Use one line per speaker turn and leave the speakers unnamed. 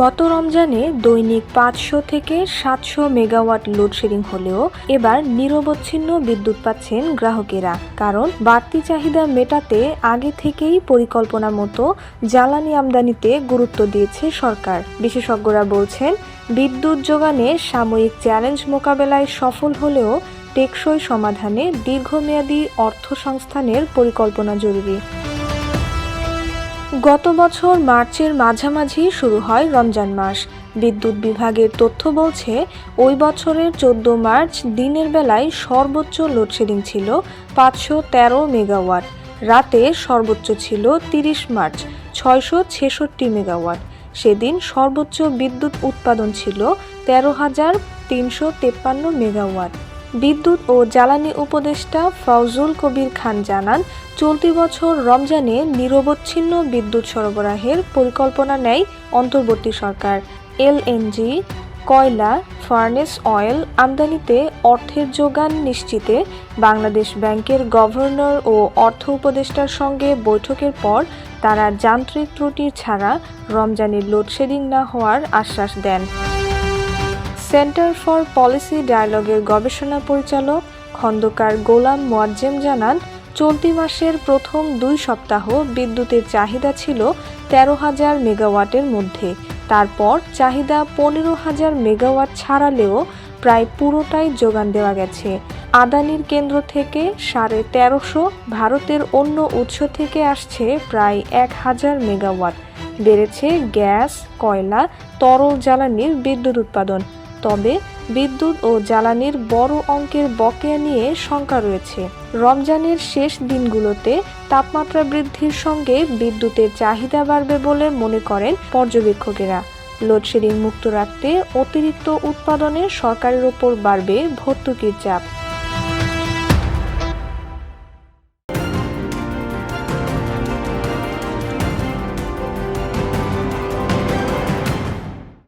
গত রমজানে দৈনিক পাঁচশো থেকে সাতশো মেগাওয়াট লোডশেডিং হলেও এবার নিরবচ্ছিন্ন বিদ্যুৎ পাচ্ছেন গ্রাহকেরা। কারণ বাড়তি চাহিদা মেটাতে আগে থেকেই পরিকল্পনা মতো জ্বালানি আমদানিতে গুরুত্ব দিয়েছে সরকার। বিশেষজ্ঞরা বলছেন, বিদ্যুৎ যোগানে সাময়িক চ্যালেঞ্জ মোকাবেলায় সফল হলেও টেকসই সমাধানে দীর্ঘমেয়াদী অর্থ সংস্থানের পরিকল্পনা জরুরি। গত বছর মার্চের মাঝামাঝি শুরু হয় রমজান মাস। বিদ্যুৎ বিভাগের তথ্য বলছে, ওই বছরের চোদ্দ মার্চ দিনের বেলায় সর্বোচ্চ লোডশেডিং ছিল পাঁচশো তেরো মেগাওয়াট। রাতে সর্বোচ্চ ছিল তিরিশ মার্চ, ছয়শো ছেষট্টি মেগাওয়াট। সেদিন সর্বোচ্চ বিদ্যুৎ উৎপাদন ছিল তেরো হাজার তিনশো তেপ্পান্ন মেগাওয়াট। বিদ্যুৎ ও জ্বালানি উপদেষ্টা ফজল কবির খান জানান, চলতি বছর রমজানে নিরবচ্ছিন্ন বিদ্যুৎ সরবরাহের পরিকল্পনা নেয় অন্তর্বর্তী সরকার। এলএনজি কয়লা, ফার্নেস অয়েল আমদানিতে অর্থের যোগান নিশ্চিতে বাংলাদেশ ব্যাংকের গভর্নর ও অর্থ উপদেষ্টার সঙ্গে বৈঠকের পর তারা যান্ত্রিক ত্রুটি ছাড়া রমজানের লোডশেডিং না হওয়ার আশ্বাস দেন। সেন্টার ফর পলিসি ডায়ালগের গবেষণা পরিচালক খন্দকার গোলাম মোয়াজ্জেম জানান, চলতি মাসের প্রথম দুই সপ্তাহ বিদ্যুতের চাহিদা ছিল তেরো হাজার মেগাওয়াটের মধ্যে। তারপর চাহিদা পনেরো হাজার মেগাওয়াট ছাড়ালেও প্রায় পুরোটাই যোগান দেওয়া গেছে। আদানির কেন্দ্র থেকে সাড়ে তেরোশো ভারতের অন্য উৎস থেকে আসছে প্রায় এক হাজার মেগাওয়াট। বেড়েছে গ্যাস, কয়লা, তরল জ্বালানির বিদ্যুৎ উৎপাদন। তবে বিদ্যুৎ ও জ্বালানির বড় অঙ্কের বকেয়া নিয়ে শঙ্কা রয়েছে। রমজানের শেষ দিনগুলোতে তাপমাত্রা বৃদ্ধির সঙ্গে বিদ্যুতের চাহিদা বাড়বে বলে মনে করেন পর্যবেক্ষকেরা। লোডশেডিং মুক্ত রাখতে অতিরিক্ত উৎপাদনে সরকারের ওপর বাড়বে ভর্তুকির চাপ।